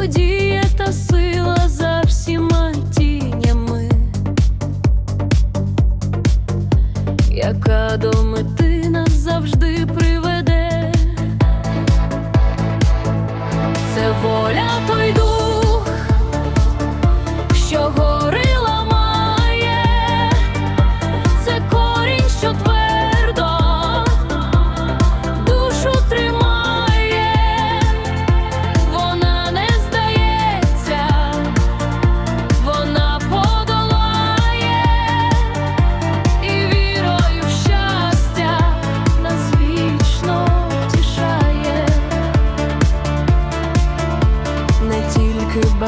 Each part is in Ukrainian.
тоді є та сила за всіма тінями, яка до мети нас завжди приведе.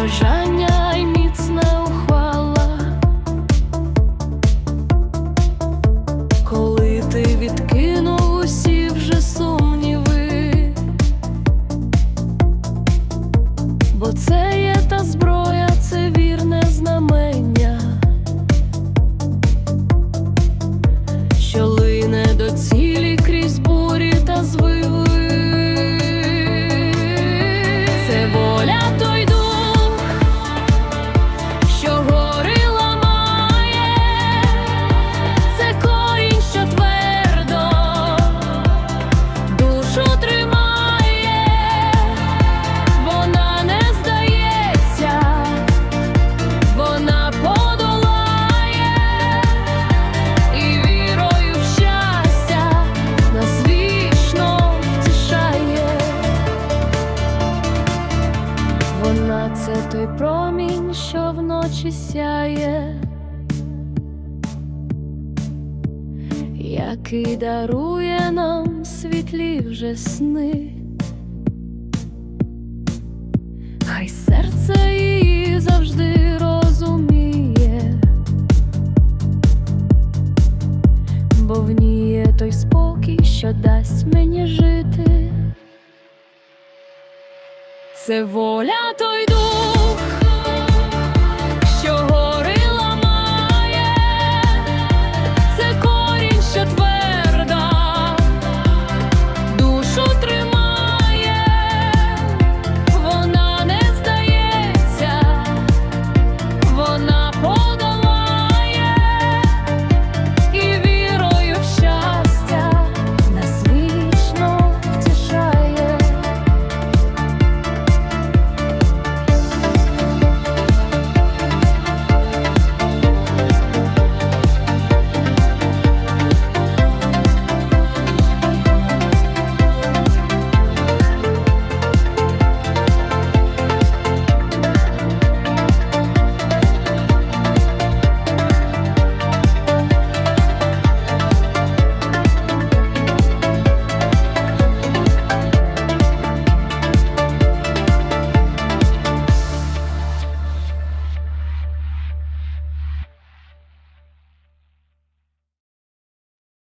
Бажання й міцна ухвала, коли ти відкинув усі вже сумніви, бо це що вночі сяє, який дарує нам світлі вже сни. Хай серце її завжди розуміє, бо в ній є той спокій, що дасть мені жити. Це воля той дух,